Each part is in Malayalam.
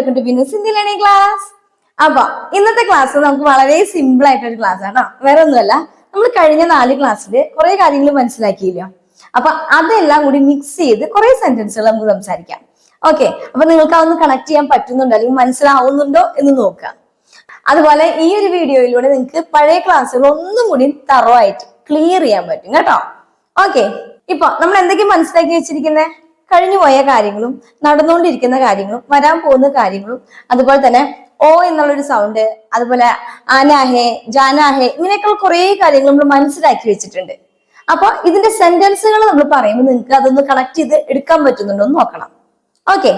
Welcome to Binu India learning class അപ്പൊ ഇന്നത്തെ ക്ലാസ് നമുക്ക് വളരെ സിമ്പിൾ ആയിട്ടൊരു ക്ലാസ് ആണ് വേറെ ഒന്നുമല്ല. നമ്മൾ കഴിഞ്ഞ നാല് ക്ലാസ്സിൽ കുറെ കാര്യങ്ങൾ മനസ്സിലാക്കിയില്ല? അപ്പൊ അതെല്ലാം കൂടി മിക്സ് ചെയ്ത് കുറെ സെന്റൻസുകൾ നമുക്ക് സംസാരിക്കാം. ഓക്കെ അപ്പൊ നിങ്ങൾക്ക് അതൊന്ന് കണക്ട് ചെയ്യാൻ പറ്റുന്നുണ്ടോ? അല്ലെങ്കിൽ മനസ്സിലാവുന്നുണ്ടോ എന്ന് നോക്കുക. അതുപോലെ ഈ ഒരു വീഡിയോയിലൂടെ നിങ്ങൾക്ക് പഴയ ക്ലാസ്സുകൾ ഒന്നും കൂടി തറവായിട്ട് ക്ലിയർ ചെയ്യാൻ പറ്റും. കേട്ടോ? ഓക്കെ ഇപ്പൊ നമ്മൾ എന്തൊക്കെ മനസ്സിലാക്കി വെച്ചിരിക്കുന്നത് കഴിഞ്ഞു പോയ കാര്യങ്ങളും നടന്നുകൊണ്ടിരിക്കുന്ന കാര്യങ്ങളും വരാൻ പോകുന്ന കാര്യങ്ങളും അതുപോലെ തന്നെ ഓ എന്നുള്ളൊരു സൗണ്ട് അതുപോലെ അനാഹെ ജാനാഹെ ഇങ്ങനെയൊക്കെയുള്ള കുറേ കാര്യങ്ങൾ നമ്മൾ മനസ്സിലാക്കി വെച്ചിട്ടുണ്ട്. അപ്പൊ ഇതിന്റെ സെന്റൻസുകൾ നമ്മൾ പറയുമ്പോൾ നിങ്ങൾക്ക് അതൊന്ന് കണക്ട് ചെയ്ത് എടുക്കാൻ പറ്റുന്നുണ്ടോ എന്ന് നോക്കണം. ഓക്കെ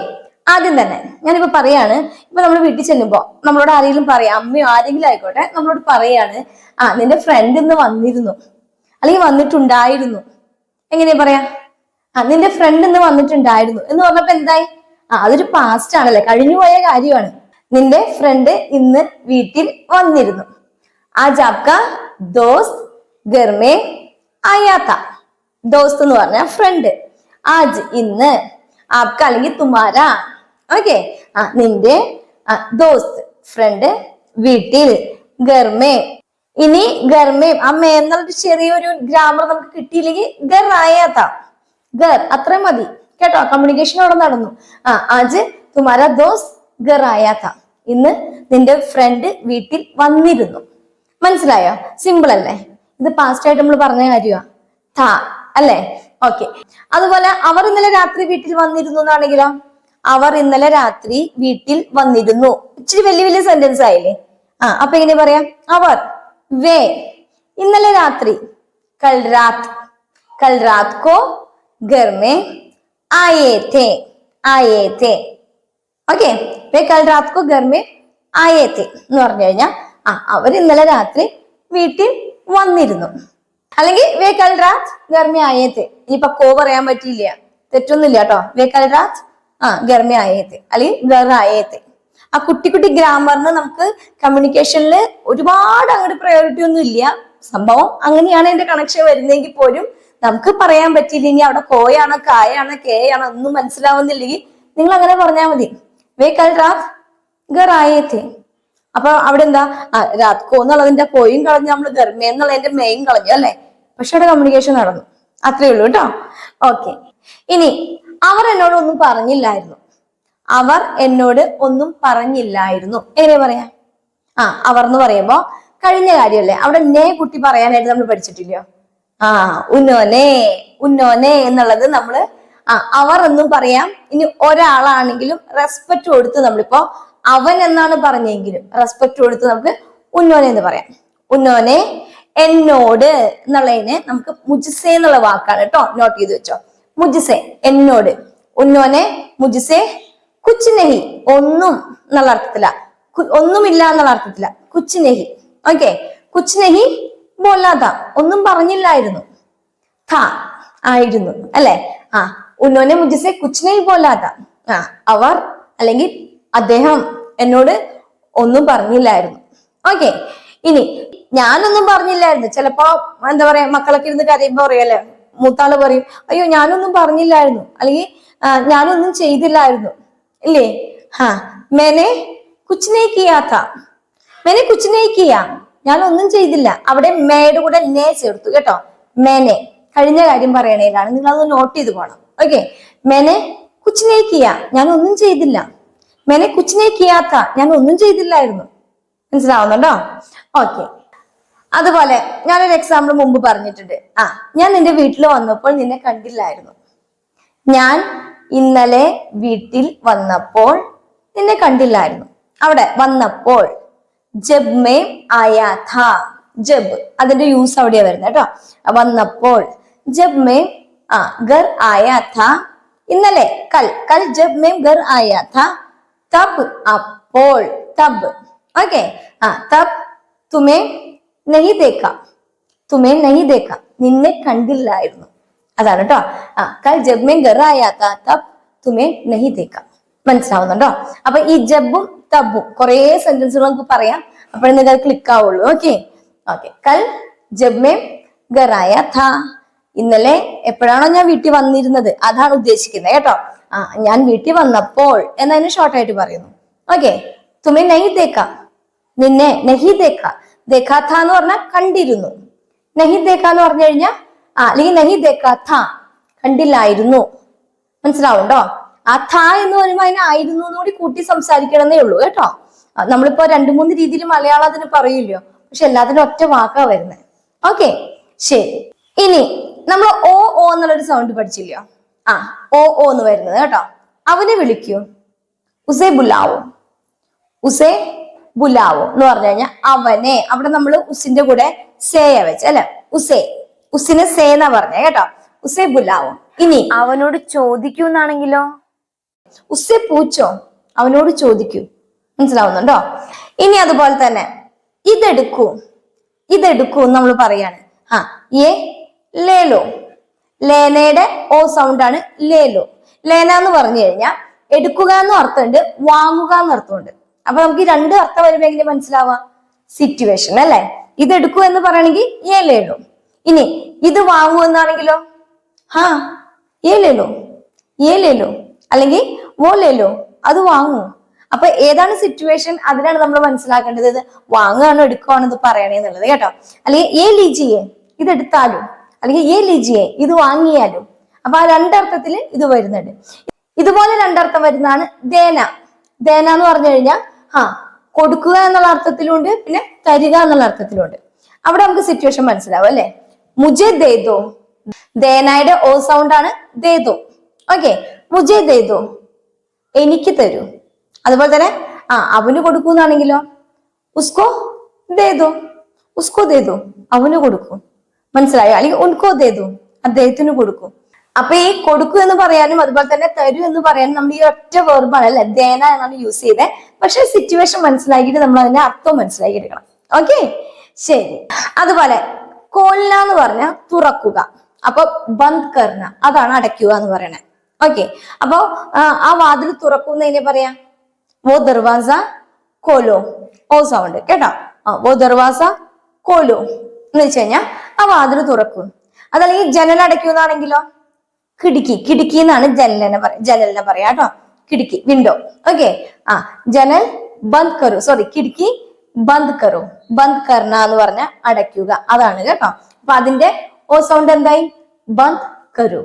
ആദ്യം തന്നെ ഞാനിപ്പോ പറയാണ് ഇപ്പൊ നമ്മൾ വീട്ടിൽ ചെല്ലുമ്പോ നമ്മളോട് ആരെങ്കിലും പറയാം അമ്മയോ ആരെങ്കിലും ആയിക്കോട്ടെ നമ്മളോട് പറയാണ് ആ നിന്റെ ഫ്രണ്ട് ഇന്ന് വന്നിരുന്നു. അല്ലെങ്കിൽ വന്നിട്ടുണ്ടായിരുന്നു. എങ്ങനെയാ പറയാ? ആ നിന്റെ ഫ്രണ്ട് ഇന്ന് വന്നിട്ടുണ്ടായിരുന്നു. എന്ന് പറഞ്ഞപ്പോ എന്തായി? ആ അതൊരു പാസ്റ്റ് ആണല്ലേ? കഴിഞ്ഞുപോയ കാര്യമാണ്. നിന്റെ ഫ്രണ്ട് ഇന്ന് വീട്ടിൽ വന്നിരുന്നു. ആ ജാബ്ക ദോസ്ത് ഗർമേ ആയാത്ത ദോസ്ത് എന്ന് പറഞ്ഞ ഫ്രണ്ട് ആജ് ഇന്ന് ആപ്ക അല്ലെങ്കിൽ തുമാര ഓക്കെ ആ നിന്റെ ദോസ്ത് ഫ്രണ്ട് വീട്ടിൽ ഗർമേ. ഇനി ഗർമേം ആ മേ എന്നുള്ളൊരു ചെറിയൊരു ഗ്രാമർ നമുക്ക് കിട്ടിയില്ലെങ്കിൽ ഗർ ആയാത്ത. ഗർ അത്രയും മതി. കേട്ടോ കമ്മ്യൂണിക്കേഷൻ അവിടെ നടന്നു. ആ ആജ് തുമാര ദോസ് ഗർ ആയാത്ത. ഇന്ന് നിന്റെ ഫ്രണ്ട് വീട്ടിൽ വന്നിരുന്നു. മനസ്സിലായോ? സിമ്പിൾ അല്ലേ? ഇത് പാസ്റ്റ് ആയിട്ട് നമ്മൾ പറഞ്ഞ കാര്യമാണ് താ അല്ലേ? ഓക്കെ അതുപോലെ അവർ ഇന്നലെ രാത്രി വീട്ടിൽ വന്നിരുന്നു എന്നാണെങ്കിലോ? അവർ ഇന്നലെ രാത്രി വീട്ടിൽ വന്നിരുന്നു. ഇച്ചിരി വലിയ വലിയ സെന്റൻസ് ആയില്ലേ? ആ അപ്പൊ എങ്ങനെ പറയാം? അവർ വേ ഇന്നലെ രാത്രി കൽ രാത് കൽ രാത് കോ घर में आए थे आए थे ഓക്കെ വേ കൽ രാത് കോ घर में ആയേ थे എന്ന് പറഞ്ഞു കഴിഞ്ഞാൽ ആ അവർ ഇന്നലെ രാത്രി വീട്ടിൽ വന്നിരുന്നു അല്ലെങ്കിൽ വേ കൽ രാത് घर में ആയേ थे ഇനിയിപ്പൊ കോ പറയാൻ പറ്റിയില്ല തെറ്റൊന്നുമില്ല കേട്ടോ വേ കൽ രാത് ആ घर में ആയേ थे അല്ലെങ്കിൽ ഗർ ആയേ थे ആ കുട്ടി കുട്ടി ഗ്രാമറിന് നമുക്ക് കമ്മ്യൂണിക്കേഷനിൽ ഒരുപാട് അങ്ങോട്ട് പ്രയോറിറ്റി ഒന്നും ഇല്ല സംഭവം അങ്ങനെയാണ് എന്റെ കണക്ഷൻ വരുന്നതെങ്കിൽ പോലും നമുക്ക് പറയാൻ പറ്റിയില്ല ഇനി അവിടെ കോയാണോ കായാണോ കേയാണോ ഒന്നും മനസ്സിലാവുന്നില്ലെങ്കിൽ നിങ്ങൾ അങ്ങനെ പറഞ്ഞാൽ മതി. വേ കൽ രാത് ഗർ ആയേത്തെ അപ്പൊ അവിടെ എന്താ? രാത് കോ എന്നുള്ളതിന്റെ കോയും കളഞ്ഞു നമ്മൾ ഗർമേ എന്നുള്ളതിന്റെ മെയിൻ കളഞ്ഞു അല്ലെ? പക്ഷെ അവിടെ കമ്മ്യൂണിക്കേഷൻ നടന്നു. അത്രേ ഉള്ളൂ കേട്ടോ. ഓക്കെ. ഇനി അവർ എന്നോട് ഒന്നും പറഞ്ഞില്ലായിരുന്നു. അവർ എന്നോട് ഒന്നും പറഞ്ഞില്ലായിരുന്നു. എങ്ങനെ പറയാ? ആ അവർ എന്ന് പറയുമ്പോ കഴിഞ്ഞ കാര്യമല്ലേ? അവിടെ നേ കുട്ടി പറയാനായിട്ട് നമ്മൾ പഠിച്ചിട്ടില്ലയോ? ആ ഉന്നോനെ ഉന്നോനെ എന്നുള്ളത് നമ്മൾ ആ അവർ എന്നും പറയാം. ഇനി ഒരാളാണെങ്കിലും റെസ്പെക്ട് കൊടുത്ത് നമ്മളിപ്പോ അവൻ എന്നാണ് പറഞ്ഞെങ്കിലും റെസ്പെക്ട് കൊടുത്ത് നമുക്ക് ഉന്നോനെ എന്ന് പറയാം. ഉന്നോനെ എന്നോട് എന്നുള്ളതിന് നമുക്ക് മുജിസെ എന്നുള്ള വാക്കാണ് കേട്ടോ നോട്ട് ചെയ്ത് വെച്ചോ. മുജിസെ എന്നോട്. ഉന്നോനെ മുജിസെ കുച്ചിനെഹി ഒന്നും എന്നുള്ള അർത്ഥത്തില. ഒന്നുമില്ല എന്നുള്ള അർത്ഥത്തില. കുച്ചിനെഹി. ഓക്കെ കുച്ച് നെഹി ബോലാത. ഒന്നും പറഞ്ഞില്ലായിരുന്നു. ഥ ആയിരുന്നു. അല്ലെ? ആ ഉന്നോനെ മുജിസെ കുച്ച് പോലാത്ത ആ അവർ അല്ലെങ്കിൽ അദ്ദേഹം എന്നോട് ഒന്നും പറഞ്ഞില്ലായിരുന്നു. ഓക്കെ ഇനി ഞാനൊന്നും പറഞ്ഞില്ലായിരുന്നു. ചിലപ്പോ എന്താ പറയാ മക്കളൊക്കെ ഇരുന്ന് കരയുമ്പോ പറയല്ലേ മൂത്താൾ പറയും അയ്യോ ഞാനൊന്നും പറഞ്ഞില്ലായിരുന്നു. അല്ലെങ്കിൽ ഞാനൊന്നും ചെയ്തില്ലായിരുന്നു. ഇല്ലേ? ഹാ മേനെ കുച്ചിനെ കിയാത്ത കിയാ കുച്ചിനെ മേനെ കുച്ച് നെയ് കിയാ ഞാൻ ഒന്നും ചെയ്തില്ല. അവിടെ മേയുടെ കൂടെ നേ ചേർത്തു കേട്ടോ. മേനെ. കഴിഞ്ഞ കാര്യം പറയണേലാണ്. നിങ്ങൾ അത് നോട്ട് ചെയ്ത് പോണം. ഓക്കെ മെനെ കുച്ചിനെ കിയാ. ഞാൻ ഒന്നും ചെയ്തില്ല. മെനെ കുച്ചിനെ കിയാത്ത. ഞാൻ ഒന്നും ചെയ്തില്ലായിരുന്നു. മനസ്സിലാവുന്നുണ്ടോ? ഓക്കെ അതുപോലെ ഞാനൊരു എക്സാമ്പിൾ മുമ്പ് പറഞ്ഞിട്ടുണ്ട്. ആ ഞാൻ നിന്റെ വീട്ടിൽ വന്നപ്പോൾ നിന്നെ കണ്ടില്ലായിരുന്നു. ഞാൻ ഇന്നലെ വീട്ടിൽ വന്നപ്പോൾ നിന്നെ കണ്ടില്ലായിരുന്നു. അവിടെ വന്നപ്പോൾ ജബ് മേ ആയാ ഥാ ജബ് അതിന്റെ യൂസ് അവിടെയാ വരുന്നത് കേട്ടോ. വന്നപ്പോൾ ജബ് മേ ആ ഗർ ആയാ ഥാ ഇന്നലെ കൽ കൽ ജബ് മേ ഗർ ആയാ ഥാ തബ് അപ്പോൾ തബ്. ഓക്കെ ആ തബ് തുമേ നഹി ദേക്ക തുമേ നഹി ദേക്ക നിന്നെ കണ്ടില്ലായിരുന്നു. അതാണ് കേട്ടോ. ആ കൽ ജബ് മേ ഗർ ആയാ ഥാ തബ് തുമേ നഹി ദേക്ക മനസ്സിലാവുന്നുണ്ടോ? അപ്പൊ ഈ ജബും തബും കുറേ സെന്റൻസുകൾ നമുക്ക് പറയാം. അപ്പോഴേ നിങ്ങൾ ക്ലിക്ക് ആവുള്ളൂ. ഓക്കെ ഓക്കെ കൽ ജബ്മേ ഗറായ ഥ ഇന്നലെ എപ്പോഴാണോ ഞാൻ വീട്ടിൽ വന്നിരുന്നത്? അതാണ് ഉദ്ദേശിക്കുന്നത് കേട്ടോ. ആ ഞാൻ വീട്ടിൽ വന്നപ്പോൾ എന്നതിന് ഷോർട്ട് ആയിട്ട് പറയുന്നു. ഓക്കെ തുമെ നഹി തേക്ക നിന്നെ നഹി തേക്ക ദേഖാഥ എന്ന് പറഞ്ഞാൽ കണ്ടിരുന്നു. നഹി തേക്ക എന്ന് പറഞ്ഞു കഴിഞ്ഞാൽ ആ അല്ലെങ്കിൽ നഹി തേക്കാഥ കണ്ടില്ലായിരുന്നു. മനസ്സിലാവുണ്ടോ? ആ ഥ എന്ന് പറയുമ്പോൾ അതിനെ ആയിരുന്നു കൂടി കൂട്ടി സംസാരിക്കണമെന്നേ ഉള്ളൂ കേട്ടോ? നമ്മളിപ്പോ രണ്ടു മൂന്ന് രീതിയിൽ മലയാളം അതിന് പറയില്ലയോ പക്ഷെ എല്ലാത്തിനും ഒറ്റ വാക്കാ വരുന്നത് ഓക്കെ ശരി. ഇനി നമ്മൾ ഓ ഓ എന്നുള്ളൊരു സൗണ്ട് പഠിച്ചില്ലയോ? ആ ഓ ഓ എന്ന് വരുന്നത് കേട്ടോ? അവനെ വിളിക്കൂ. ഉസേ ബുലാവോ. ഉസേ ബുലാവോ എന്ന് പറഞ്ഞു കഴിഞ്ഞാൽ അവനെ. അവിടെ നമ്മൾ ഉസിന്റെ കൂടെ സേയ വെച്ച് അല്ലെ? ഉസേ. ഉസിനെ സേ എന്നാ പറഞ്ഞേ കേട്ടോ? ഉസേ ബുലാവോ. ഇനി അവനോട് ചോദിക്കൂ എന്നാണെങ്കിലോ ഉസ്സെ പൂച്ചോ? അവനോട് ചോദിക്കൂ. മനസ്സിലാവുന്നുണ്ടോ? ഇനി അതുപോലെ തന്നെ ഇതെടുക്കൂ. ഇതെടുക്കൂ നമ്മൾ പറയാണ്. ആ ഏ? ലേലോ. ലേനയുടെ ഓ സൗണ്ട് ആണ് ലേലോ. ലേന എന്ന് പറഞ്ഞു കഴിഞ്ഞാൽ എടുക്കുക എന്ന് അർത്ഥമുണ്ട് വാങ്ങുക എന്ന് അർത്ഥമുണ്ട്. അപ്പൊ നമുക്ക് ഈ രണ്ട് അർത്ഥം വരുമ്പോ മനസ്സിലാവാം? സിറ്റുവേഷൻ അല്ലെ? ഇതെടുക്കൂ എന്ന് പറയണെങ്കിൽ ഏ ലേലോ. ഇനി ഇത് വാങ്ങൂ എന്നാണെങ്കിലോ? ഹാ ഏ ലേലോ. ഏ ലേലോ. അല്ലെങ്കിൽ ഓ ലേലോ അത് വാങ്ങൂ. അപ്പൊ ഏതാണ് സിറ്റുവേഷൻ അതിനാണ് നമ്മൾ മനസ്സിലാക്കേണ്ടത്. ഇത് വാങ്ങുകയാണോ എടുക്കുകയാണോ ഇത് പറയണേ എന്നുള്ളത് കേട്ടോ. അല്ലെങ്കിൽ ഏ ലീജിയെ ഇത് എടുത്താലും അല്ലെങ്കിൽ ഏ ലീജിയെ ഇത് വാങ്ങിയാലും. അപ്പൊ ആ രണ്ടർത്ഥത്തിൽ ഇത് വരുന്നുണ്ട്. ഇതുപോലെ രണ്ടർത്ഥം വരുന്നതാണ് ദേന ദേന എന്ന് പറഞ്ഞു കഴിഞ്ഞാൽ ആ കൊടുക്കുക എന്നുള്ള അർത്ഥത്തിലുണ്ട് പിന്നെ തരിക എന്നുള്ള അർത്ഥത്തിലുണ്ട്. അവിടെ നമുക്ക് സിറ്റുവേഷൻ മനസ്സിലാവും അല്ലെ? മുജെ ദേദോ ദേനായുടെ ഓ സൗണ്ട് ആണ് ദേദോ. ഓക്കെ മുജെ ദേദോ എനിക്ക് തരൂ. അതുപോലെ തന്നെ ആ അവന് കൊടുക്കൂന്നാണെങ്കിലോ? ഉസ്കോ ദേദോ ഉസ്കോ ദേദോ അവന് കൊടുക്കും. മനസ്സിലായോ? അല്ലെങ്കിൽ ഉൻകോ ദേദോ അദ്ദേഹത്തിന് കൊടുക്കും. അപ്പൊ ഈ കൊടുക്കൂ എന്ന് പറയാനും അതുപോലെ തന്നെ തരൂ എന്ന് പറയാനും നമ്മൾ ഈ ഒറ്റ വെർബാണ് അല്ലെ? ദേന എന്നാണ് യൂസ് ചെയ്തത് പക്ഷെ സിറ്റുവേഷൻ മനസ്സിലാക്കിയിട്ട് നമ്മൾ അതിന്റെ അർത്ഥം മനസ്സിലാക്കി എടുക്കണം. ഓക്കെ ശരി. അതുപോലെ കോല്ല എന്ന് പറഞ്ഞാൽ തുറക്കുക. അപ്പൊ ബന്ദ് കർണ അതാണ് അടയ്ക്കുക എന്ന് പറയണത് ഓക്കെ അപ്പൊ ആ, വാതിൽ തുറക്കുന്നതിനെ പറയാ? വോ ദർവാസ കോലോ. ഓ സൗണ്ട് കേട്ടോ? വോ ദർവാസ കോലോ. എന്ന് വെച്ച് കഴിഞ്ഞാൽ ആ വാതിൽ തുറക്കും. അതല്ലെങ്കിൽ ജനൽ അടയ്ക്കുന്നതാണെങ്കിലോ കിടുക്കി. കിടുക്കി എന്നാണ് ജനലിനെ പറ ജനലിനെ പറയാ കേട്ടോ. കിടുക്കി. വിൻഡോ ഓക്കെ ആ ജനൽ ബന്ദ് കറു സോറി കിടുക്കി ബന്ദ് കറു ബന്ദ് കർണ എന്ന് പറഞ്ഞ അടയ്ക്കുക. അതാണ് കേട്ടോ. അപ്പൊ അതിന്റെ ഓ സൗണ്ട് എന്തായി? ബന്ദ് കറു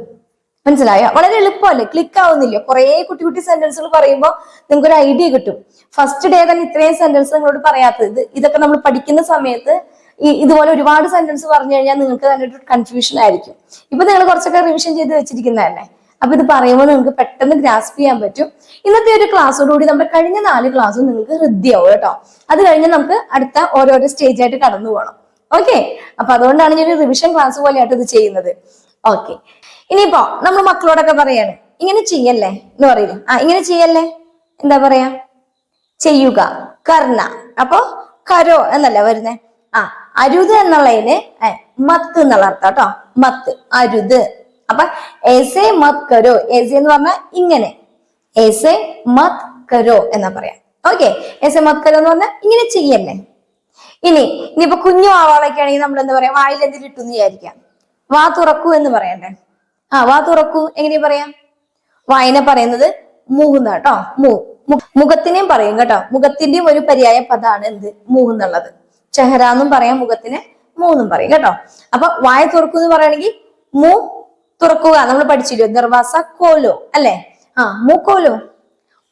മനസ്സിലായോ? വളരെ എളുപ്പമല്ലേ? ക്ലിക്ക് ആവുന്നില്ല? കുറെ കുട്ടി കുട്ടി സെന്റൻസുകൾ പറയുമ്പോൾ നിങ്ങൾക്ക് ഒരു ഐഡിയ കിട്ടും. ഫസ്റ്റ് ഡേ തന്നെ ഇത്രയും സെന്റൻസ് നിങ്ങളോട് പറയാത്തത്. ഇത് ഇതൊക്കെ നമ്മൾ പഠിക്കുന്ന സമയത്ത് ഈ ഇതുപോലെ ഒരുപാട് സെന്റൻസ് പറഞ്ഞു കഴിഞ്ഞാൽ നിങ്ങൾക്ക് തന്നെ ഒരു കൺഫ്യൂഷൻ ആയിരിക്കും. ഇപ്പൊ നിങ്ങൾ കുറച്ചൊക്കെ റിവിഷൻ ചെയ്ത് വെച്ചിരിക്കുന്നതല്ലേ അപ്പൊ ഇത് പറയുമ്പോൾ നിങ്ങൾക്ക് പെട്ടെന്ന് ഗ്രാസ്പ് ചെയ്യാൻ പറ്റും. ഇന്നത്തെ ഒരു ക്ലാസ്സോടുകൂടി നമ്മുടെ കഴിഞ്ഞ നാല് ക്ലാസ്സും നിങ്ങൾക്ക് ഹൃദ്യമാവും കേട്ടോ. അത് കഴിഞ്ഞ് നമുക്ക് അടുത്ത ഓരോരോ സ്റ്റേജായിട്ട് കടന്നു പോകണം ഓക്കെ അപ്പൊ അതുകൊണ്ടാണ് ഞാൻ ഒരു റിവിഷൻ ക്ലാസ് പോലെയായിട്ട് ഇത് ചെയ്യുന്നത്. ഓക്കെ ഇനിയിപ്പോ നമ്മൾ മക്കളോടൊക്കെ പറയാണ് ഇങ്ങനെ ചെയ്യല്ലേ? എന്ന് പറയില്ല. ആ ഇങ്ങനെ ചെയ്യല്ലേ? എന്താ പറയാ? ചെയ്യുക കർണ. അപ്പൊ കരോ എന്നല്ല വരുന്നേ? ആ അരുത് എന്നുള്ളതിന് മത്ത് എന്നുള്ള അർത്ഥം കേട്ടോ. മത്ത് അരുത്. അപ്പൊ എസെ മത് കരോ. എസ് എന്ന് പറഞ്ഞാൽ ഇങ്ങനെ. എസെ മത് കരോ എന്നാ പറയാ. ഓക്കെ. എസെ മത് കരോ എന്ന് പറഞ്ഞാൽ ഇങ്ങനെ ചെയ്യല്ലേ. ഇനി ഇനിയിപ്പോ കുഞ്ഞു ആവാളൊക്കെ ആണെങ്കിൽ നമ്മൾ എന്താ പറയാ? വായിൽ ഇട്ടെന്ന് വിചാരിക്കാം. വാ തുറക്കൂ എന്ന് പറയണ്ടേ. ആ വാ തുറക്കൂ. എങ്ങനെയാ പറയാ? വായന പറയുന്നത് മൂന്ന് കേട്ടോ? മൂ മുഖത്തിനെയും പറയും കേട്ടോ. മുഖത്തിന്റെയും ഒരു പര്യായ പദമാണ് എന്ത്? മൂന്നുള്ളത് ചെഹറ എന്നും പറയാം മുഖത്തിന് മൂന്നും പറയും കേട്ടോ? അപ്പൊ വായ തുറക്കൂ എന്ന് പറയുകയാണെങ്കിൽ മൂ തുറക്കുക. നമ്മൾ പഠിച്ചില്ലോ? നിർവാസ കോലോ അല്ലെ? ആ മൂക്കോലോ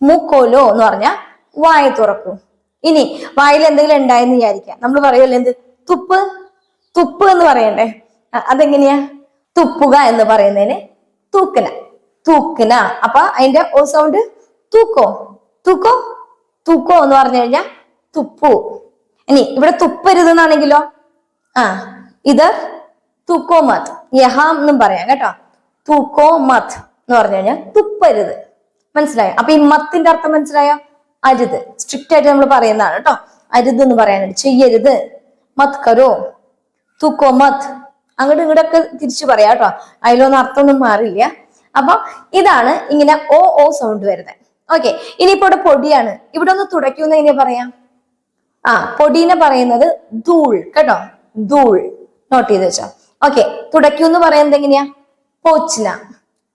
മൂക്കോലോ എന്ന് പറഞ്ഞ വായ തുറക്കൂ. ഇനി വായിൽ എന്തെങ്കിലും ഉണ്ടായെന്ന് വിചാരിക്കാം. നമ്മൾ പറയുമല്ലോ എന്ത്? തുപ്പ്? തുപ്പ് എന്ന് പറയണ്ടേ. അതെങ്ങനെയാ? തുപ്പുക എന്ന് പറയുന്നതിന് തൂക്കന. തൂക്കന. അപ്പൊ അതിന്റെ ഓ സൗണ്ട് തൂക്കോ? തൂക്കോ? തൂക്കോ എന്ന് പറഞ്ഞു കഴിഞ്ഞാൽ തുപ്പു. ഇനി ഇവിടെ തുപ്പരുത് എന്നാണെങ്കിലോ ആ ഇത് തൂക്കോ മത് യഹാം എന്നും പറയാം കേട്ടോ. തൂക്കോ മത് എന്ന് പറഞ്ഞു കഴിഞ്ഞാൽ തുപ്പരുത്. മനസ്സിലായോ? അപ്പൊ ഈ മത്തിന്റെ അർത്ഥം മനസ്സിലായോ? അരുത്. സ്ട്രിക്റ്റ് ആയിട്ട് നമ്മൾ പറയുന്നതാണ് കേട്ടോ. അരുത് എന്ന് പറയാനായിട്ട് ചെയ്യരുത്. മത് കരോ. തൂക്കോ മത് അങ്ങോട്ടും ഇങ്ങോട്ടൊക്കെ തിരിച്ചു പറയാം കേട്ടോ. അതിലൊന്നും അർത്ഥമൊന്നും മാറില്ല. അപ്പൊ ഇതാണ് ഇങ്ങനെ ഓ ഓ സൗണ്ട് വരുന്നത്. ഓക്കെ ഇനിയിപ്പോ ഇവിടെ പൊടിയാണ്. ഇവിടെ ഒന്ന് തുടയ്ക്കുന്ന ഇനി പറയാം? ആ പൊടീനെ പറയുന്നത് ധൂൾ കേട്ടോ. ധൂൾ നോട്ട് ചെയ്ത് വെച്ചോ. ഓക്കെ തുടയ്ക്കൂ എന്ന് പറയുന്നത് എങ്ങനെയാ? പോച്ചിന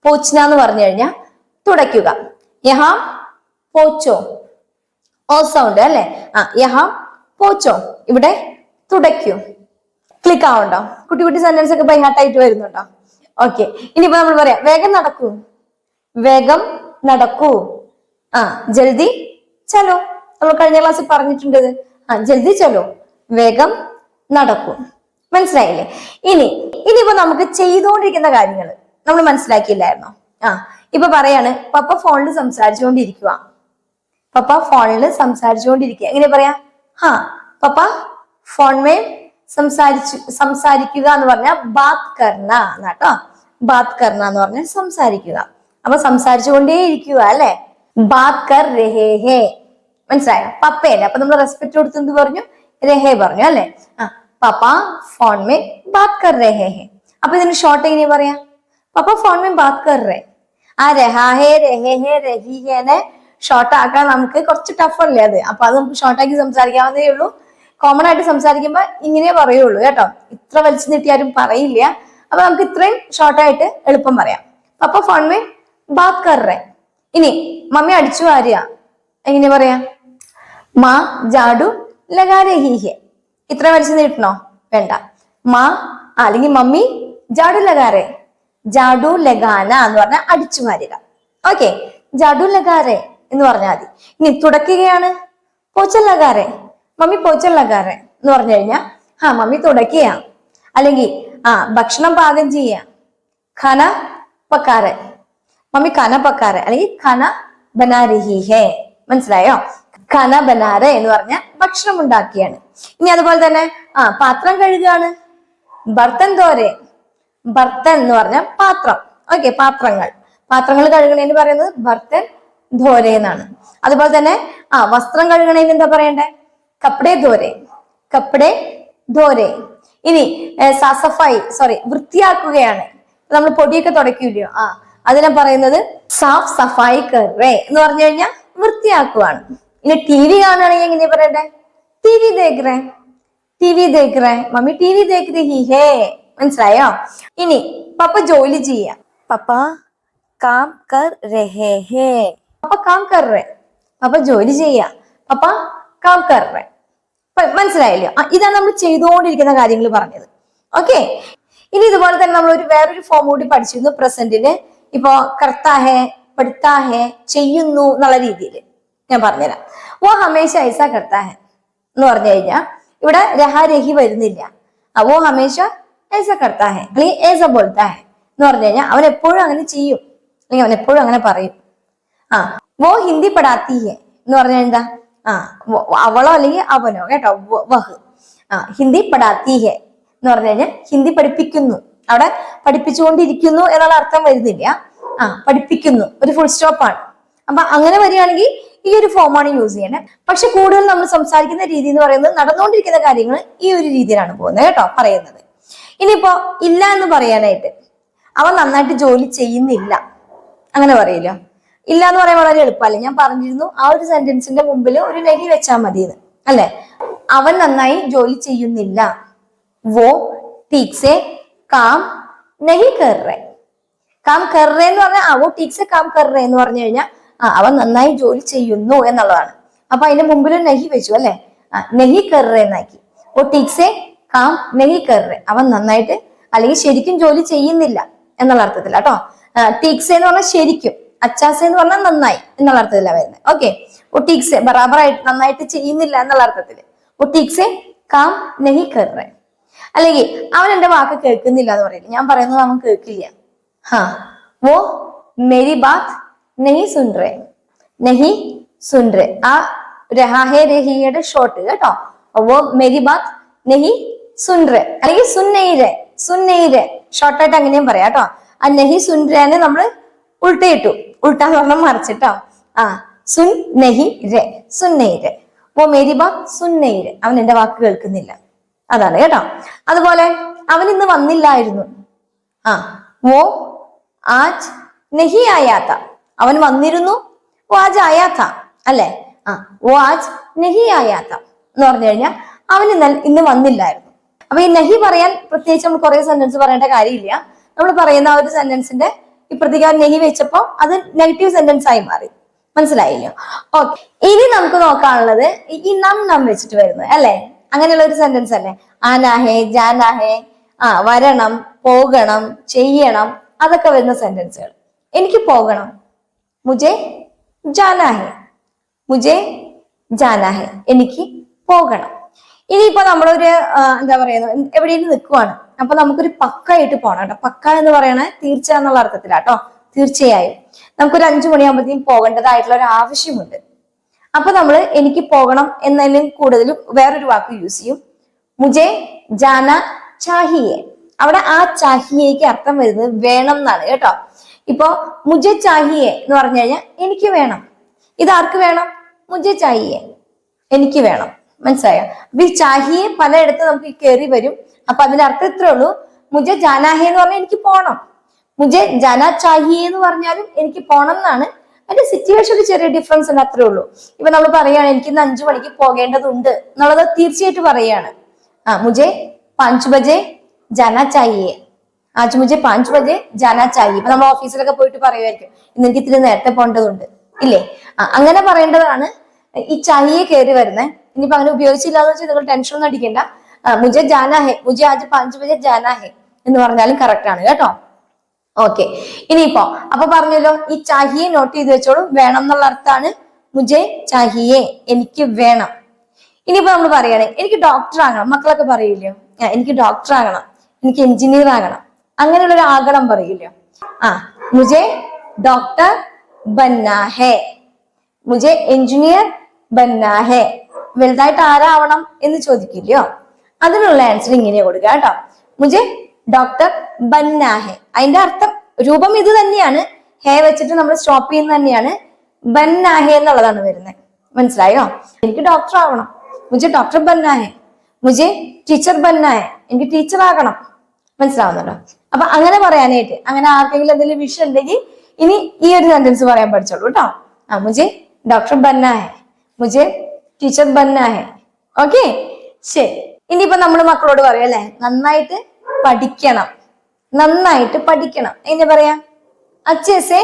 പോച്ചിന എന്ന് പറഞ്ഞു കഴിഞ്ഞാൽ തുടയ്ക്കുക. യഹാം പോച്ചോ. ഓ സൗണ്ട് അല്ലെ? ആ യഹാം പോച്ചോ. ഇവിടെ തുടയ്ക്കൂ. ക്ലിക്ക് ആവുണ്ടോ? കുട്ടി കുട്ടി സെന്റൻസ് ഒക്കെ ബൈ ഹാർട്ട് ആയിട്ട് വരുന്നുണ്ടോ? ഓക്കെ ഇനിയിപ്പോ നമ്മൾ പറയാം വേഗം നടക്കൂ. വേഗം നടക്കൂ. ആ ജൽദി ചലോ. നമ്മൾ കഴിഞ്ഞ ക്ലാസ്സിൽ പറഞ്ഞിട്ടുണ്ട്. ആ ജൽദി ചലോ. വേഗം നടക്കൂ. മനസ്സിലായില്ലേ? ഇനി ഇനിയിപ്പോ നമുക്ക് ചെയ്തുകൊണ്ടിരിക്കുന്ന കാര്യങ്ങൾ നമ്മൾ മനസ്സിലാക്കിയില്ലായിരുന്നോ? ആ ഇപ്പൊ പറയാണ് പപ്പ ഫോണിൽ സംസാരിച്ചുകൊണ്ടിരിക്കുക പപ്പ ഫോണിൽ സംസാരിച്ചുകൊണ്ടിരിക്കുക എങ്ങനെ പറയാ? ഹാ പപ്പ ഫോൺമേ സംസാരിച്ചു സംസാരിക്കുക എന്ന് പറഞ്ഞാൽ ബാത് കർണ എന്നാട്ടോ ബാത് കർണ എന്ന് പറഞ്ഞാൽ സംസാരിക്കുക. അപ്പൊ സംസാരിച്ചുകൊണ്ടേ ഇരിക്കുക അല്ലെ? ബാത് കർ രഹേ ഹേ. മനസ്സിലായോ? പപ്പയല്ലേ? അപ്പൊ നമ്മൾ റെസ്പെക്ട് കൊടുത്ത് എന്ത് പറഞ്ഞു? രഹേ പറഞ്ഞു അല്ലെ? ആ പപ്പ ഫോൺ മേ ബാത് കർ രഹേ ഹേ. അപ്പൊ ഇതിന് ഷോർട്ട് എങ്ങനെ പറയാ? പപ്പ ഫോൺ മേ ബാത് കർ റേ ആ രഹാഹേ രഹേ ഹേ രഹി ഹേനെ ഷോർട്ട് ആക്കാൻ നമുക്ക് കുറച്ച് ടഫ് അല്ലേ അത്? അപ്പൊ അത് നമുക്ക് ഷോർട്ട് ആക്കി സംസാരിക്കാവുന്നേ ഉള്ളൂ. കോമൺ ആയിട്ട് സംസാരിക്കുമ്പോൾ ഇങ്ങനെ പറയുള്ളൂ കേട്ടോ. ഇത്ര വലിച്ചു നീട്ടിയാരും പറയില്ല. അപ്പൊ നമുക്ക് ഇത്രയും ഷോർട്ടായിട്ട് എളുപ്പം പറയാം. പപ്പ ഫോൺമേ ബാത് കറേ ഇനി മമ്മി അടിച്ചു വാരിയ. എങ്ങനെ പറയാ? മാ ജാഡു ലഗാ രഹി ഹെ. ഇത്ര വലിച്ചു നീട്ടണോ? വേണ്ട. മാ അല്ലെങ്കിൽ മമ്മി ജാഡു ലഗാരെ. ജാഡു ലഗാന എന്ന് പറഞ്ഞാൽ അടിച്ചു മാരുക ഓക്കെ ജാഡു ലഗാരെ എന്ന് പറഞ്ഞാൽ മതി. ഇനി തുടക്കുകയാണ്. പോച്ച ലഗാറേ മമ്മി പോച്ചുള്ളക്കാരൻ എന്ന് പറഞ്ഞു കഴിഞ്ഞാൽ ആ മമ്മി തുടക്കിയ. അല്ലെങ്കിൽ ആ ഭക്ഷണം പാകം ചെയ്യുക ഖന പക്കാറ് മമ്മി ഖന പക്കാറ് അല്ലെങ്കിൽ ഖന ബനാ രഹി ഹേ. മനസ്സിലായോ? ഖന ബനാര എന്ന് പറഞ്ഞ ഭക്ഷണം ഉണ്ടാക്കിയാണ്. ഇനി അതുപോലെ തന്നെ ആ പാത്രം കഴുകുകയാണ് ബർത്തൻ തോരെ ബർത്തൻ എന്ന് പറഞ്ഞ പാത്രം. ഓക്കെ പാത്രങ്ങൾ. പാത്രങ്ങൾ കഴുകണേന് പറയുന്നത് ബർത്തൻ ധോരെ എന്നാണ് അതുപോലെ തന്നെ ആ വസ്ത്രം കഴുകണേന് എന്താ പറയണ്ടേ? കപ്പടെ ധോരെ കപ്പടെ ധോരെ. ഇനി സസഫായി സോറി വൃത്തിയാക്കുകയാണ്. നമ്മൾ പൊടിയൊക്കെ തുടയ്ക്കൂലോ ആ അതിനെ പറയുന്നത് സാഫ് സഫായി കറേ എന്ന് പറഞ്ഞു കഴിഞ്ഞാൽ വൃത്തിയാക്കുവാണ്. ഇനി ടി വി കാണുകയാണെങ്കിൽ എങ്ങനെയാ പറയണ്ടേ? ടി വി തേക്കറേ ടി വി തേക്കറേ മമ്മി ടി വി ദേഖ് ഹി ഹേ. മനസ്സിലായോ? ഇനി പപ്പ ജോലി ചെയ്യ. പപ്പ കാം കർ രഹേ ഹേ പപ്പ കാം കർ പപ്പ ജോലി ചെയ്യ. പപ്പ കാം കർ റേ മനസ്സിലായില്ലോ? ഇതാണ് നമ്മൾ ചെയ്തുകൊണ്ടിരിക്കുന്ന കാര്യങ്ങൾ പറഞ്ഞത്. ഓക്കെ ഇനി ഇതുപോലെ തന്നെ നമ്മൾ ഒരു വേറൊരു ഫോം കൂടി പഠിച്ചിരുന്നു പ്രസന്റിന് ഇപ്പോ കർത്താഹേ പഠിത്താഹേ ചെയ്യുന്നു എന്നുള്ള രീതിയിൽ ഞാൻ പറഞ്ഞുതരാം. ഓ ഹമേശ ഐസ കർത്താഹേ എന്ന് പറഞ്ഞു കഴിഞ്ഞാൽ ഇവിടെ രഹാരഹി വരുന്നില്ല. ഓ ഹമേശ ഐസ കർത്താഹേ അല്ലെങ്കിൽ ഏസ ബോൾത്താഹേ എന്ന് പറഞ്ഞു കഴിഞ്ഞാൽ അവൻ എപ്പോഴും അങ്ങനെ ചെയ്യും. അല്ലെങ്കിൽ അവൻ എപ്പോഴും അങ്ങനെ പറയും. ആ വോ ഹിന്ദി പടാത്തി എന്ന് പറഞ്ഞാൽ എന്താ? അവളോ അല്ലെങ്കിൽ അവനോ കേട്ടോ? വഹ്. ആ ഹിന്ദി പഠാത്തി ഹെ എന്ന് പറഞ്ഞു കഴിഞ്ഞാൽ ഹിന്ദി പഠിപ്പിക്കുന്നു. അവിടെ പഠിപ്പിച്ചുകൊണ്ടിരിക്കുന്നു എന്നുള്ള അർത്ഥം വരുന്നില്ല. ആ പഠിപ്പിക്കുന്നു. ഒരു ഫുൾ സ്റ്റോപ്പാണ് അപ്പൊ അങ്ങനെ വരികയാണെങ്കിൽ ഈ ഒരു ഫോമാണ് യൂസ് ചെയ്യേണ്ടത് പക്ഷെ കൂടുതൽ നമ്മൾ സംസാരിക്കുന്ന രീതി എന്ന് പറയുന്നത് നടന്നുകൊണ്ടിരിക്കുന്ന കാര്യങ്ങൾ ഈ ഒരു രീതിയിലാണ് പോകുന്നത് കേട്ടോ പറയുന്നത്. ഇനിയിപ്പോ ഇല്ല എന്ന് പറയാനായിട്ട് അവൻ നന്നായിട്ട് ജോലി ചെയ്യുന്നില്ല. അങ്ങനെ പറയില്ല. ഇല്ല എന്ന് പറയാൻ വളരെ എളുപ്പമല്ലേ? ഞാൻ പറഞ്ഞിരുന്നു ആ ഒരു സെന്റൻസിന്റെ മുമ്പിൽ ഒരു നെഗി വെച്ചാൽ മതി എന്ന് അല്ലെ? അവൻ നന്നായി ജോലി ചെയ്യുന്നില്ല. വോ ടീക്സെ കാം നഹി കറേ കാം കറേ എന്ന് പറഞ്ഞാൽ ആ വോ ടീക്സെ കാം കറേ എന്ന് പറഞ്ഞു കഴിഞ്ഞാൽ അവൻ നന്നായി ജോലി ചെയ്യുന്നു എന്നുള്ളതാണ്. അപ്പൊ അതിന്റെ മുമ്പിൽ നഹി വെച്ചു അല്ലെ? ആ നഹി എന്നാക്കി. ഓ ടീക്സെ കാം നഹി കറേ അവൻ നന്നായിട്ട് അല്ലെങ്കിൽ ശരിക്കും ജോലി ചെയ്യുന്നില്ല എന്നുള്ള അർത്ഥത്തിൽ കേട്ടോ ടീക്സെ എന്ന് പറഞ്ഞാൽ ശരിക്കും. അച്ചാസെ എന്ന് പറഞ്ഞാൽ നന്നായി എന്നുള്ള അർത്ഥത്തിലാണ് വരുന്നത് ഓക്കെ ഒട്ടീക്സെ ബറാബറായിട്ട് നന്നായിട്ട് ചെയ്യുന്നില്ല എന്നുള്ള അർത്ഥത്തിൽ ഒട്ടീക്സെ കാം നഹി കറേ അല്ലെങ്കിൽ അവൻ എന്റെ വാക്ക് കേൾക്കുന്നില്ല എന്ന് പറയില്ല. ഞാൻ പറയുന്നത് അവൻ കേൾക്കില്ല. ഹാ. വോ മേരി ബാത് നെഹി സുൻറേ. നെഹി സുൻറേ. ആ രഹാഹെ രഹിയുടെ ഷോർട്ട് കേട്ടോ. വോ മേരി ബാത് നെഹി സുൻറേ. അല്ലെങ്കിൽ സുന്നൈരെ. സുന്നൈരെ. ഷോർട്ടായിട്ട് അങ്ങനെയും പറയാം കേട്ടോ. ആ നെഹി സുൻറേനെ നമ്മൾ ഉൾട്ടയിട്ടു ഉൾട്ടാന്ന് പറഞ്ഞാൽ മറിച്ചിട്ടോ. ആ സുൻ നഹി രെ സുൻ നെയ് രേ. വോ മേരി ബാത് സുൻ നെയ് അവൻ എന്റെ വാക്ക് കേൾക്കുന്നില്ല. അതാണ് കേട്ടോ. അതുപോലെ അവൻ ഇന്ന് വന്നില്ലായിരുന്നു. ആ വോ ആജ് നഹി ആയാത്ത. അവൻ വന്നിരുന്നു ഓ ആജ് ആയാത്ത അല്ലെ? ആ ഓ ആജ് നഹി ആയാത്ത എന്ന് പറഞ്ഞു കഴിഞ്ഞാൽ അവൻ ഇന്ന് ഇന്ന് വന്നില്ലായിരുന്നു. അപ്പൊ ഈ നഹി പറയാൻ പ്രത്യേകിച്ച് നമ്മൾ കുറെ സെന്റൻസ് പറയേണ്ട കാര്യമില്ല. നമ്മൾ പറയുന്ന ആ ഒരു സെന്റൻസിന്റെ ഇപ്പുറത്തേക്ക് പ്രതികാരം നെഹി വെച്ചപ്പോ അത് നെഗറ്റീവ് സെന്റൻസ് ആയി മാറി. മനസ്സിലായില്ലോ? ഓക്കെ ഇനി നമുക്ക് നോക്കാനുള്ളത് ഈ നം നം വെച്ചിട്ട് വരുന്നത് അല്ലെ? അങ്ങനെയുള്ള ഒരു സെന്റൻസ് അല്ലേ? ആനാഹേ ജാനാഹേ ആ വരണം പോകണം ചെയ്യണം അതൊക്കെ വരുന്ന സെന്റൻസുകൾ എനിക്ക് പോകണം. മുജെ ജാനാഹേ. മുജെ ജാനാഹേ. എനിക്ക് പോകണം. ഇനിയിപ്പോ നമ്മളൊരു എന്താ പറയുന്നത് എവിടെയെങ്കിലും നിൽക്കുവാണ്. അപ്പൊ നമുക്കൊരു പക്കായിട്ട് പോകണം കേട്ടോ. പക്ക എന്ന് പറയണേ തീർച്ച എന്നുള്ള അർത്ഥത്തിലാട്ടോ തീർച്ചയായും. നമുക്കൊരു അഞ്ചു മണിയാകുമ്പോഴത്തേക്കും പോകേണ്ടതായിട്ടുള്ള ഒരു ആവശ്യമുണ്ട്. അപ്പൊ നമ്മൾ എനിക്ക് പോകണം എന്നതിലും കൂടുതലും വേറൊരു വാക്ക് യൂസ് ചെയ്യും. മുജെ ജാന ചാഹിയെ. അവിടെ ആ ചാഹിയേക്ക് അർത്ഥം വരുന്നത് വേണം എന്നാണ് കേട്ടോ. ഇപ്പോ മുജെ ചാഹിയെ എന്ന് പറഞ്ഞു കഴിഞ്ഞാൽ എനിക്ക് വേണം. ഇത് ആർക്ക് വേണം? മുജെ ചാഹിയെ. എനിക്ക് വേണം. മനസ്സിലായോ? അപ്പൊ ഈ ചാഹിയെ പലയിടത്ത് നമുക്ക് കയറി വരും. അപ്പൊ അതിന്റെ അർത്ഥം ഇത്രേ ഉള്ളൂ. മുജെ ജാനാഹി എന്ന് പറഞ്ഞാൽ എനിക്ക് പോണം. മുജെ ജന ചാഹി എന്ന് പറഞ്ഞാലും എനിക്ക് പോണം എന്നാണ്. അതിന്റെ സിറ്റുവേഷനിൽ ചെറിയ ഡിഫറൻസ് ഉണ്ട് അത്രേ ഉള്ളൂ. ഇപ്പൊ നമ്മൾ പറയുകയാണ് എനിക്ക് ഇന്ന് അഞ്ചു മണിക്ക് പോകേണ്ടതുണ്ട് എന്നുള്ളത് തീർച്ചയായിട്ടും പറയാണ് ആ മുജെ പാഞ്ച് ബജെ ജന ചാഹിയെ ആജ് മുജെ പാഞ്ച് ബജെ ജന ചാഹി ഇപ്പൊ നമ്മൾ ഓഫീസിലൊക്കെ പോയിട്ട് പറയുമായിരിക്കും ഇന്ന് എനിക്ക് ഇത്തിരി നേരത്തെ പോകേണ്ടതുണ്ട്. ഇല്ലേ? അങ്ങനെ പറയേണ്ടതാണ് ഈ ചാഹിയെ കയറി വരുന്നത് ഇനിയിപ്പോ അങ്ങനെ ഉപയോഗിച്ചില്ലാന്ന് വെച്ചാൽ നിങ്ങൾ ടെൻഷൻ ഒന്നും അടിക്കണ്ട. മുജെ ജാനാ ഹെ. മുജെ ആജ് പാഞ്ച് ബജെ ജാനാ ഹെ എന്ന് പറഞ്ഞാലും കറക്റ്റ് ആണ് കേട്ടോ. ഓക്കെ ഇനിയിപ്പോ അപ്പൊ പറഞ്ഞല്ലോ ഈ ചാഹിയെ നോട്ട് ചെയ്ത് വെച്ചോളൂ. വേണം എന്നുള്ള അർത്ഥമാണ് മുജെ ചാഹിയെ. എനിക്ക് വേണം. ഇനിയിപ്പോ നമ്മൾ പറയണേ എനിക്ക് ഡോക്ടർ ആകണം. മക്കളൊക്കെ പറയില്ലയോ എനിക്ക് ഡോക്ടർ ആകണം. എനിക്ക് എഞ്ചിനീയർ ആകണം. അങ്ങനെയുള്ള ഒരു ആകണം പറയില്ലയോ ആ മുജെ ഡോക്ടർ ബന്നാഹെ മുജെ എഞ്ചിനീയർ ബന്നാ ഹേ. വലുതായിട്ട് ആരാവണം എന്ന് ചോദിക്കില്ലയോ? അതിനുള്ള ആൻസർ ഇങ്ങനെ കൊടുക്കുക കേട്ടോ. മുജെ ഡോക്ടർ ബന്നാഹെ. അതിന്റെ അർത്ഥം രൂപം ഇത് തന്നെയാണ്. ഹേ വെച്ചിട്ട് നമ്മൾ സ്റ്റോപ്പ് ചെയ്യുന്നത് തന്നെയാണ്. ബന്നാഹെ എന്നുള്ളതാണ് വരുന്നത്. മനസ്സിലായോ? എനിക്ക് ഡോക്ടർ ആവണം. മുജെ ഡോക്ടർ ബന്നാഹെ. മുജെ ടീച്ചർ ബന്നാഹെ. എനിക്ക് ടീച്ചർ ആകണം. മനസ്സിലാവുന്നുണ്ടോ? അപ്പൊ അങ്ങനെ പറയാനായിട്ട് അങ്ങനെ ആർക്കെങ്കിലും എന്തെങ്കിലും വിഷയം ഉണ്ടെങ്കിൽ ഇനി ഈ ഒരു സെന്റൻസ് പറയാൻ പഠിച്ചോളൂ കേട്ടോ. ആ മുജെ ഡോക്ടർ ബന്നാഹെ. മുജെ ടീച്ചർ ബന്നാ ഹേ. ഓക്കെ ശരി. ഇനിയിപ്പോ നമ്മൾ മക്കളോട് പറയും അല്ലെ? നന്നായിട്ട് പഠിക്കണം. നന്നായിട്ട് പഠിക്കണം. എങ്ങനെ പറയാ? അച്ചേസെ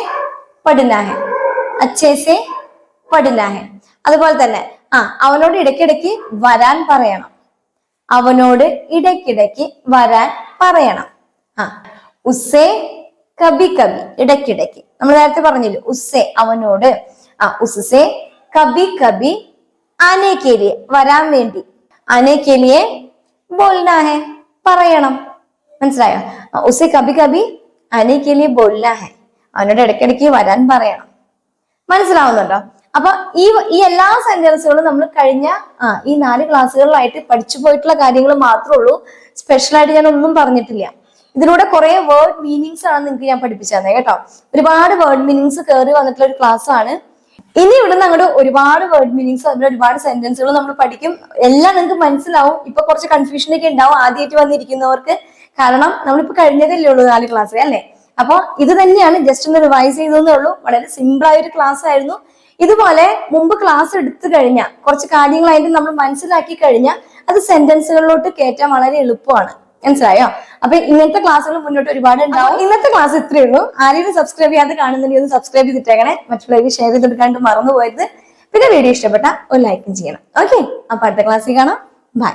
പഠിനാഹെ അച്ചേസെ പഠിനാഹെ അതുപോലെ തന്നെ ആ അവനോട് ഇടയ്ക്കിടയ്ക്ക് വരാൻ പറയണം. അവനോട് ഇടയ്ക്കിടയ്ക്ക് വരാൻ പറയണം. ആ ഉസ്സേ കബി കബി ഇടയ്ക്കിടയ്ക്ക്. നമ്മൾ നേരത്തെ പറഞ്ഞില്ലേ ഉസ്സേ അവനോട്. ആ ഉസ്സേ കബി കബി ആനെ കേലിയെ വരാൻ വേണ്ടി. ആനെ കേലിയെ ബോൽനാ ഹെ പറയണം. മനസ്സിലായോ? ഉസെ കബി കബി ആനെ കേലിയെ ബോൽനാ ഹെ. അവനോട് ഇടയ്ക്കിടയ്ക്ക് വരാൻ പറയണം. മനസ്സിലാവുന്നുണ്ടോ? അപ്പൊ ഈ ഈ എല്ലാ സെന്റൻസുകളും നമ്മൾ കഴിഞ്ഞ ആ ഈ നാല് ക്ലാസ്സുകളിലായിട്ട് പഠിച്ചു പോയിട്ടുള്ള കാര്യങ്ങൾ മാത്രമേ ഉള്ളൂ. സ്പെഷ്യലായിട്ട് ഞാൻ ഒന്നും പറഞ്ഞിട്ടില്ല. ഇതിലൂടെ കുറെ വേർഡ് മീനിങ്സ് ആണ് നിങ്ങൾക്ക് ഞാൻ പഠിപ്പിച്ചു തന്നെ കേട്ടോ. ഒരുപാട് വേർഡ് മീനിങ്സ് കയറി വന്നിട്ടുള്ള ഒരു ക്ലാസ് ആണ്. ഇനി ഇവിടുന്ന് അങ്ങോട്ട് ഒരുപാട് വേർഡ് മീനിങ്സ് അതുപോലെ ഒരുപാട് സെന്റൻസുകൾ നമ്മൾ പഠിക്കും. എല്ലാം നിങ്ങൾക്ക് മനസ്സിലാവും. ഇപ്പൊ കുറച്ച് കൺഫ്യൂഷൻ ഒക്കെ ഉണ്ടാവും ആദ്യമായിട്ട് വന്നിരിക്കുന്നവർക്ക്. കാരണം നമ്മളിപ്പോ കഴിഞ്ഞതല്ലേ ഉള്ളൂ നാല് ക്ലാസ് അല്ലേ? അപ്പൊ ഇത് തന്നെയാണ് ജസ്റ്റ് ഒന്ന് റിവൈസ് ചെയ്തതേ ഉള്ളൂ. വളരെ സിമ്പിൾ ആയ ഒരു ക്ലാസ് ആയിരുന്നു. ഇതുപോലെ മുമ്പ് ക്ലാസ് എടുത്തു കഴിഞ്ഞാൽ കുറച്ച് കാര്യങ്ങൾ കാര്യങ്ങളായിട്ട് നമ്മൾ മനസ്സിലാക്കി കഴിഞ്ഞാൽ അത് സെന്റൻസുകളിലോട്ട് കയറ്റാൻ വളരെ എളുപ്പമാണ്. മനസ്സിലായോ? അപ്പൊ ഇങ്ങനത്തെ ക്ലാസ്സുകൾ മുന്നോട്ട് ഒരുപാട് ഉണ്ടാവും ഇന്നത്തെ ക്ലാസ് ഇത്രയേ ഉള്ളൂ. ആരെയും സബ്സ്ക്രൈബ് ചെയ്യാതെ കാണുന്നുണ്ടെങ്കിൽ ഒന്ന് സബ്സ്ക്രൈബ് ചെയ്തിട്ടേക്കണേ. മറ്റുള്ളവർക്ക് ഷെയർ ചെയ്തെടുക്കാണ്ട് മറന്നു പോയത് പിന്നെ വീഡിയോ ഇഷ്ടപ്പെട്ട ഒരു ലൈക്കും ചെയ്യണം. ഓക്കെ അപ്പൊ അടുത്ത ക്ലാസ്സിൽ കാണാം. ബൈ